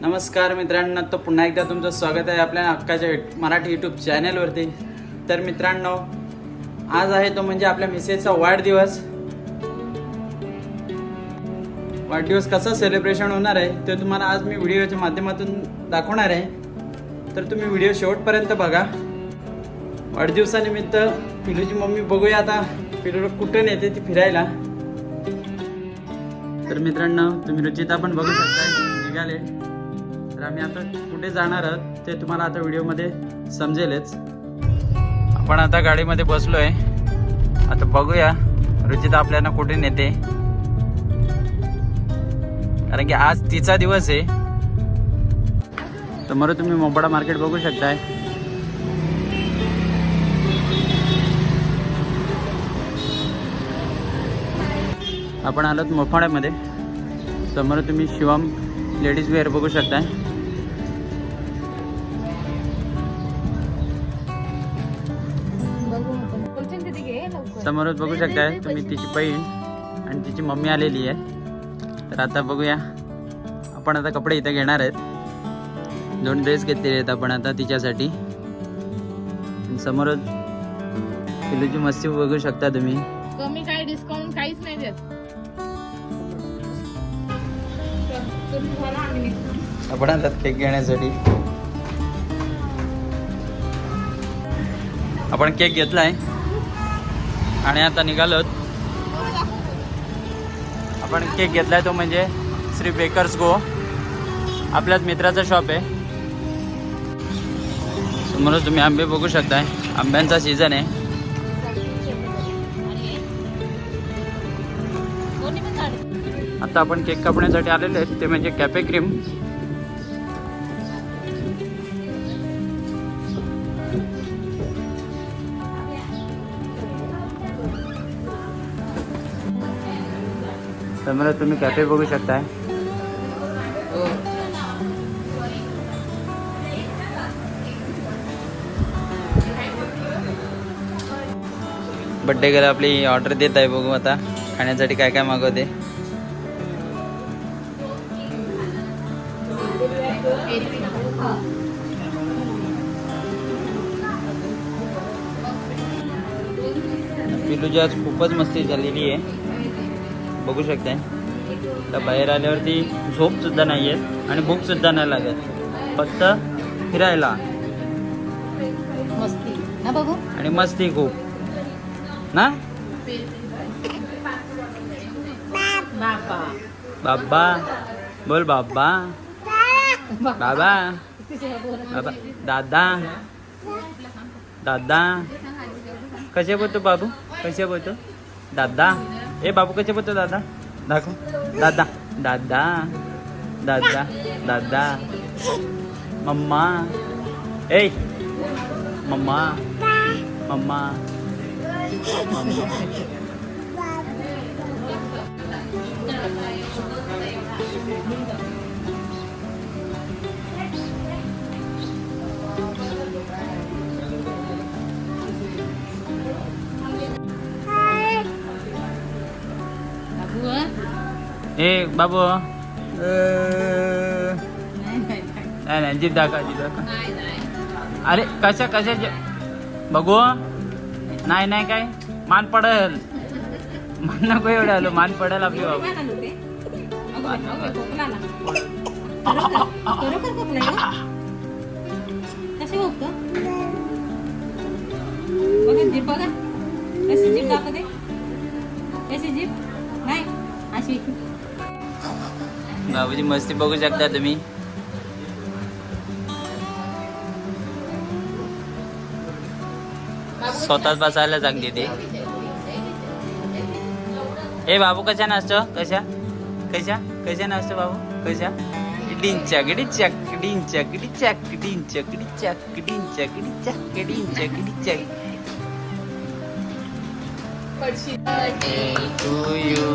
नमस्कार मित्रांनो तर पुन्हा एकदा तुमचं स्वागत आहे आपल्या अक्काच्या मराठी यूट्यूब चॅनलवरती तर मित्रांनो आज आहे तो म्हणजे आपल्या मिसेसचा वाढदिवस. वाढदिवस कसा सेलिब्रेशन होणार आहे ते तुम्हाला आज मी व्हिडिओच्या माध्यमातून दाखवणार आहे. तर तुम्ही व्हिडिओ शेवटपर्यंत बघा. वाढदिवसानिमित्त पिलूची मम्मी बघूया आता पिलूला कुठं नेते ती फिरायला. तर मित्रांनो तुम्ही रुचिता पण बघू शकता निघाले. आम्ही आता कुठे जाणार आहोत ते तुम्हाला आता व्हिडिओमध्ये समजेलच. आपण आता गाडीमध्ये बसलो आहे आता बघूया रुचिता आपल्याला कुठे नेते. कारण की आज तिचा दिवस आहे. समोर तुम्ही मोबाडा मार्केट बघू शकताय. आपण आलोत मोफाड्यामध्ये. समोर तुम्ही शिवम लेडीज वेअर बघू शकताय. समोरच बघू शकताय तुम्ही तिची बहीण आणि तिची मम्मी आलेली आहे. तर आता बघूया आपण आता कपडे इथे घेणार आहेत. दोन ड्रेस घेतलेले आहेत आपण आता तिच्यासाठी. समोरच पिलूची मस्ती बघू शकता तुम्ही. कमी काय डिस्काउंट काहीच नाही देत. आपण आता केक घेण्यासाठी. आपण केक घेतलाय. आणि आता निघालोत. आपण केक घेतलाय तो म्हणजे श्री बेकर्स गो आपल्याच मित्राचा शॉप आहे. समोरच तुम्ही आंबे बघू शकताय. आंब्यांचा सीझन आहे. आता आपण केक कापण्यासाठी आलेले आहेत. ते म्हणजे कॅफे क्रीम समोर तुम्ही कॅफे बघू शकताय. बड्डे गेला आपली ऑर्डर देत आहे बघू आता. खाण्यासाठी काय काय मागवते? पिलूची आज खूपच मस्ती झालेली आहे. बघू शकताय. तर बाहेर आल्यावरती झोप सुद्धा नाही आहे आणि भूक सुद्धा नाही लागत. फक्त फिरायला. मस्ती. ना बघू. आणि मस्ती खूप. ना? बाबा. बाबा. बोल बाबा. बाबा. दादा. दादा. कसे बोलतो बाबू? कसे बोलतो दादा. Eh, bapak ka po to, dada. Dada. Dada. Dada. Dada. Mama. Hey. Mama. Mama. ए बाबू नाही नाही जीप दाखा जीप दाखवा अरे कशा कशा बघू नाही नाही काय मान पडेल मान नको एवढं आलो मान पडेल आपली बाबू कसे बघा जीप बघा कशी जीप जीप नाही अशी बाबूची मस्ती बघू शकता तुम्ही. स्वतःच बसायला सांगते ते. ए बाबू कशा नाचतो? कशा? कशा? कशा नाचतो बाबू? कशा? डिंचकडी चक डिंचकडी चक डिंचकडी चक डिंचकडी चक डिंचकडी Chak to you.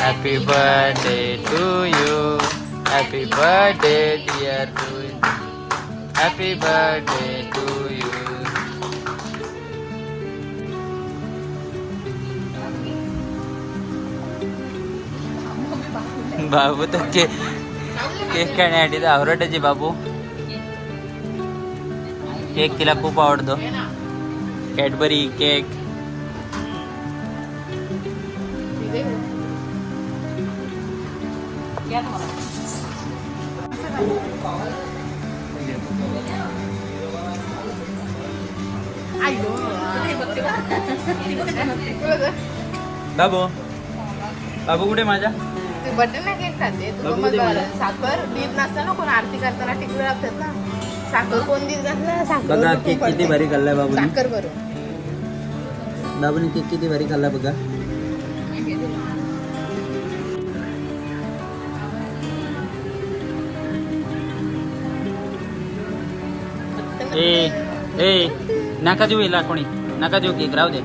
Happy birthday to you happy birthday dear to you happy birthday to you बाबू तर के केक खाण्यासाठी तर आवडटाचे बाबू केक तिला खूप आवडतो कॅडबरी केक बाबू. बाबू कुठे माझ्या? ते बटन नाही केक खाते? तू मग. साखर देत नसतं ना कोण आरती करताना टिकलं लागतात ना. साखर कोण देत नसलं साखर बघा केक किती. भारी खाल्लाय बाबूने. साखर बरं बाबूने केक किती भारी खाल्ला बघा. ए ए नका देऊ हिला कोणी नका देऊ केक राहू दे.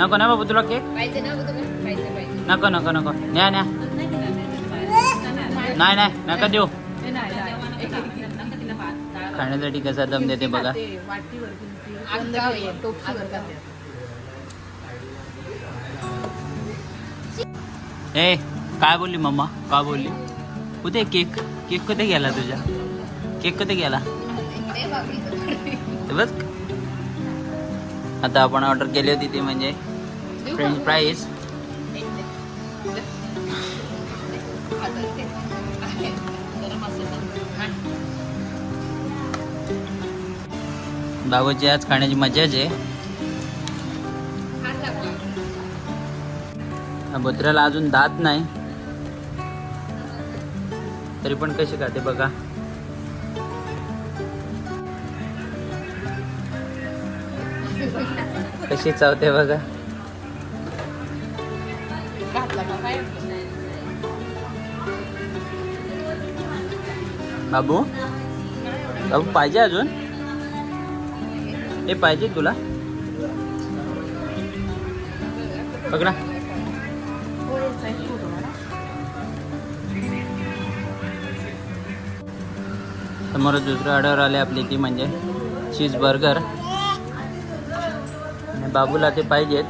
नको ना बाबू तुला केक. पाहिजे ना तुला पाहिजे पाहिजे. नको नको नको. न्या न्या. नाही नाही नका देऊ. खाण्यासाठी कसा दम देते बघा. ए काय बोलली मम्मा? काय बोलली? कुठे केक? केक कुठे गेला तुझ्या? केक कुठे गेला? बघ, आता आपण ऑर्डर केली होती ती म्हणजे? French fries. बाबूची आज खाण्याची मजाच आहे. बोत्र्याला अजून दात नाही. तरी पण कशी खाते बघा. कशी चावते बघा. बाबू बाबू पाहिजे अजून? हे पाहिजे तुला? बघ ना. समोर दुसरं ऑर्डर आले आपली ती म्हणजे चीज बर्गर बाबूला ते पाहिजेत.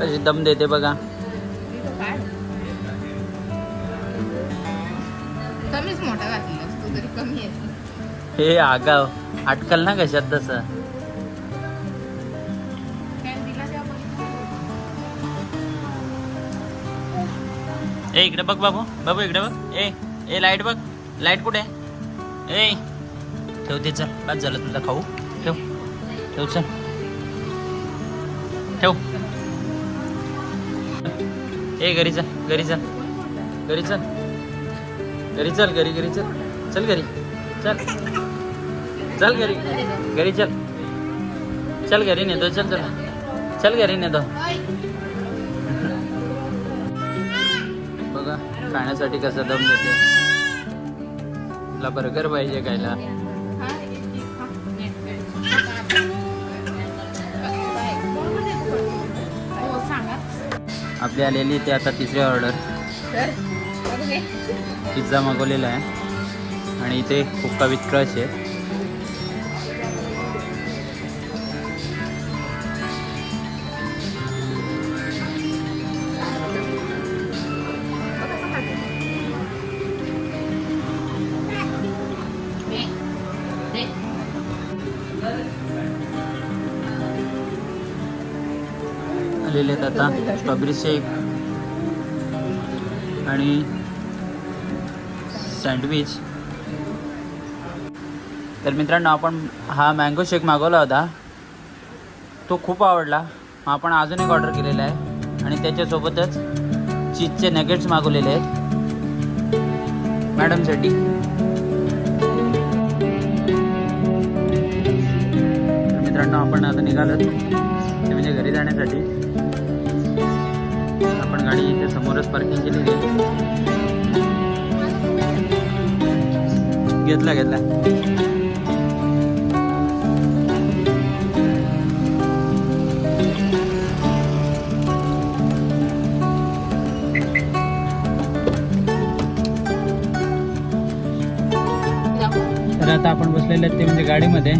कशी दम देते बघा. इथं काय? कमीच मोठा घातलेलास तू तरी कमी आहे. हे आगाव. अटकल ना कशात तसं. ए इकडे बघ बाबू. बाबू इकडे बघ. ए ए लाइट बघ. लाइट कुठे? ए ठेव ते चल. बस झालं तुझा खाऊ. ठेव. ठेव चल. ठेव. ए घरी चल घरी चल. घरी चल. घरी चल घरी घरी चल. चल घरी. चल. चल घरी. घरी चल. चल घरी नेतो चल चल. चल घरी नेतो. बघा खाण्यासाठी कसा दम देते तुला बर्गर पाहिजे खायला. आपली आलेली ते आता तिसरी ऑर्डर. पिझ्झा मागवलेला आहे. आणि इथे हुक्का विथ क्रश आहे. स्ट्रॉबेरी शेक आणि सँडविच. तर मित्रांनो आपण हा मँगो शेक मागवला होता. तो खूप आवडला. मग आपण अजून एक ऑर्डर केलेला आहे. आणि त्याच्यासोबतच चीजचे नगेट्स मागवलेले आहेत. मॅडमसाठी मित्रांनो आपण आता निघालो ते म्हणजे घरी जाण्यासाठी. आपण गाडी इथे समोरच पार्किंग केलेली आहे. घेतला घेतला. तर आता आपण बसलेले आहेत ते म्हणजे गाडीमध्ये.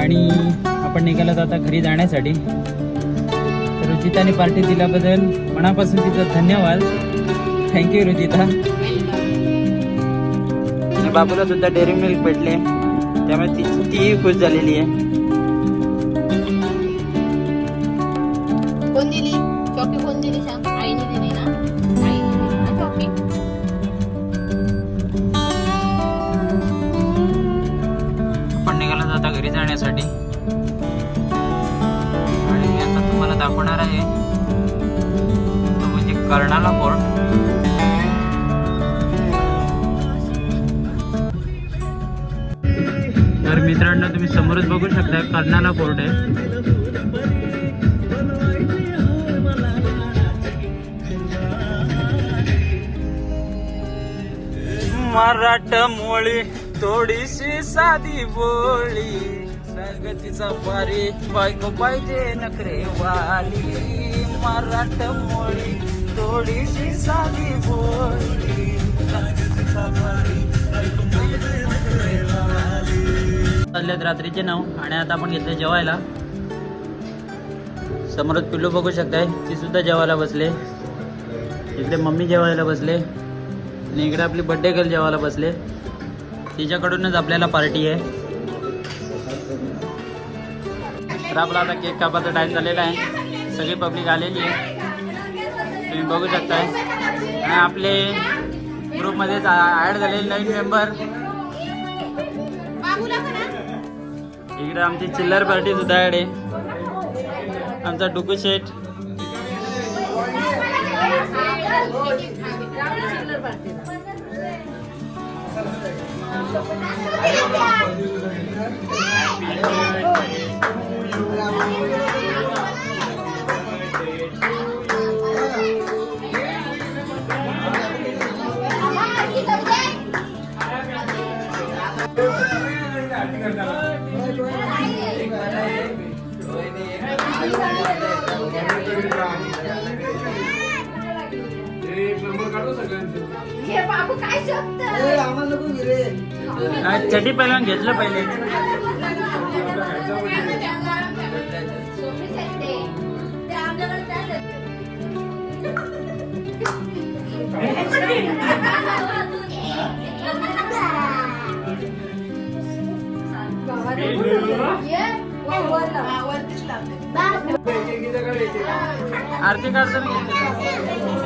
आणि आपण निघालो आता घरी जाण्यासाठी. तर रुचिताने पार्टी दिल्याबद्दल मनापासून तिचं धन्यवाद. थँक्यू. आणि बाबूला सुद्धा डेअरी मिल्क भेटले. त्यामुळे ती तीही खुश झालेली आहे. कोण दिली? चॉकी कोण दिली सांग? आईने दिली ना? आईने दिली ना चॉकी आपण निघाला जाता घरी जाण्यासाठी. दाखवणार आहे. तो म्हणजे कर्णाला फोर्ट तर मित्रांनो तुम्ही समोरच बघू शकता कर्णाला फोर्ट आहे. मराठ मोळी थोडीशी साधी बोळी प्रगतीचा पारी बायको पाहिजे नखरे वाली. मराठ मोळी थोडीशी साधी बोळी संगतीचा पारी बायको पाहिजे नखरे वाली. रात्रीचे नऊ आणि आता आपण घेतले जेवायला. समोरच पिल्लू बघू शकताय ती सुद्धा जेवायला बसले. इकडे मम्मी जेवायला बसले आणि इकडे आपली बड्डे गर्ल जेवायला बसले. तिच्याकडूनच आपल्याला पार्टी आहे. तर आपला आता केक कापायचा टाईम झालेला आहे. सगळी पब्लिक आलेली आहे. तुम्ही बघू शकताय. आणि आपले ग्रुपमध्ये ॲड झालेले नवीन मेंबर इकडे आमची चिल्लर पार्टी सुद्धा ॲड आहे. आमचा डुकू शेठ. काय चटी पहिला घेतलं पहिले. आरती काढताना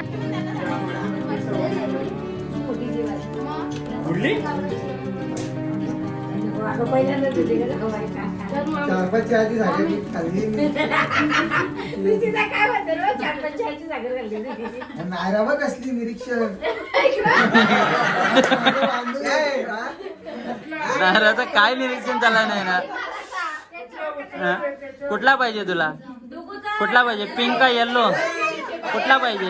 चार पाच चहाची झाली खाल्ली नायरा बघ कसली निरीक्षण नारळाचं काय निरीक्षण झालं नाही ना? हा? कुठला पाहिजे तुला? कुठला पाहिजे? पिंक का येल्लो कुठला पाहिजे?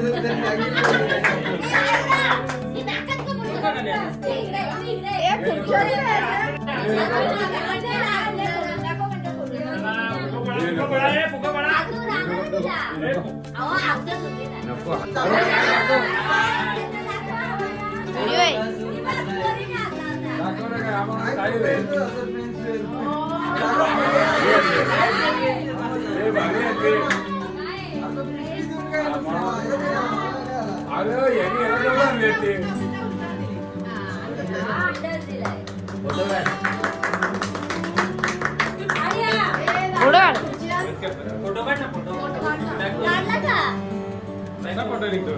ते. அதோ எங்க எவ்வளவுதான் நேற்று என்ன பண்ணுறீங்க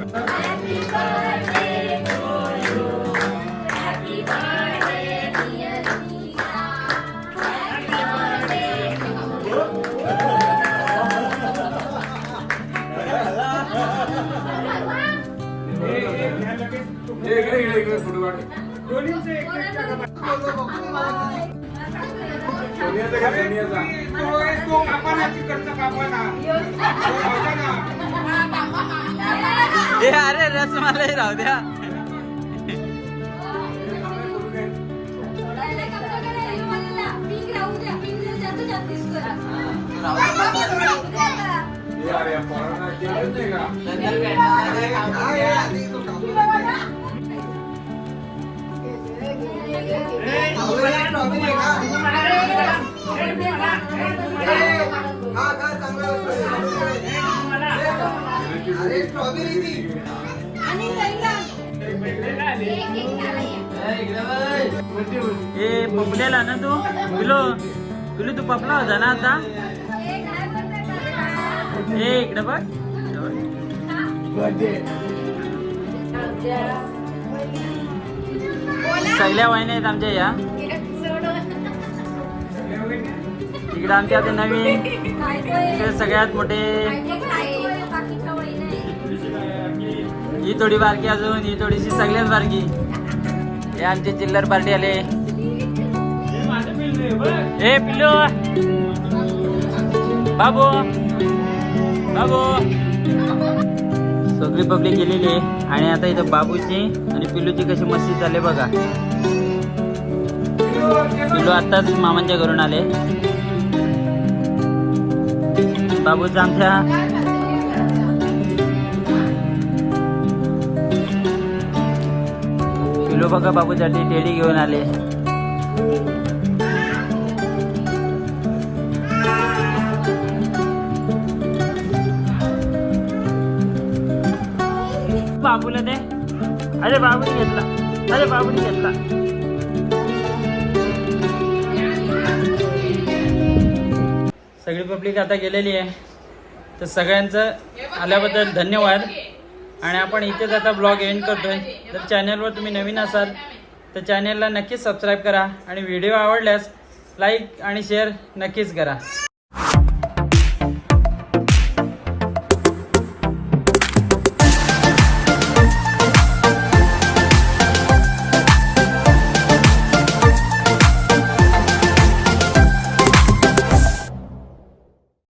सोनियाचा का सोनियाचा ए अरे रसमलाई राहू द्या ए पपल्याला ना तू? पिलो. पिलो तू पपला होता ना आता? ए इकडे बघ. सगळ्या वाहिन्या आहेत आमच्या या. इकडे आमच्या आता नवीन सगळ्यात मोठे ही थोडी बारकी अजून ही थोडीशी सगळ्यात बारकी. हे आमचे चिल्लर पार्टी आले. हे पिल्लू. बाबू. बाबू. सगळी पब्लिक गेलेली आहे. आणि आता इथं बाबूची आणि पिल्लूची कशी मस्ती चालली बघा. पिल्लू आताच मामांच्या घरून आले. बाबूचं आमच्या पिल्लू बघा बाबूसाठी टेडी घेऊन आले. बाबूला दे. अरे बाबूने घेतला. अरे बाबूने घेतला. पब्लिक आता गेलेली आहे. तर सगळ्यांचं आल्याबद्दल धन्यवाद. आणि आपण इथेच आता ब्लॉग एंड करतोय. तर चॅनलवर तुम्ही नवीन असाल तर चॅनलला नक्कीच सबस्क्राईब करा. आणि व्हिडिओ आवडल्यास लाईक आणि शेअर नक्कीच करा.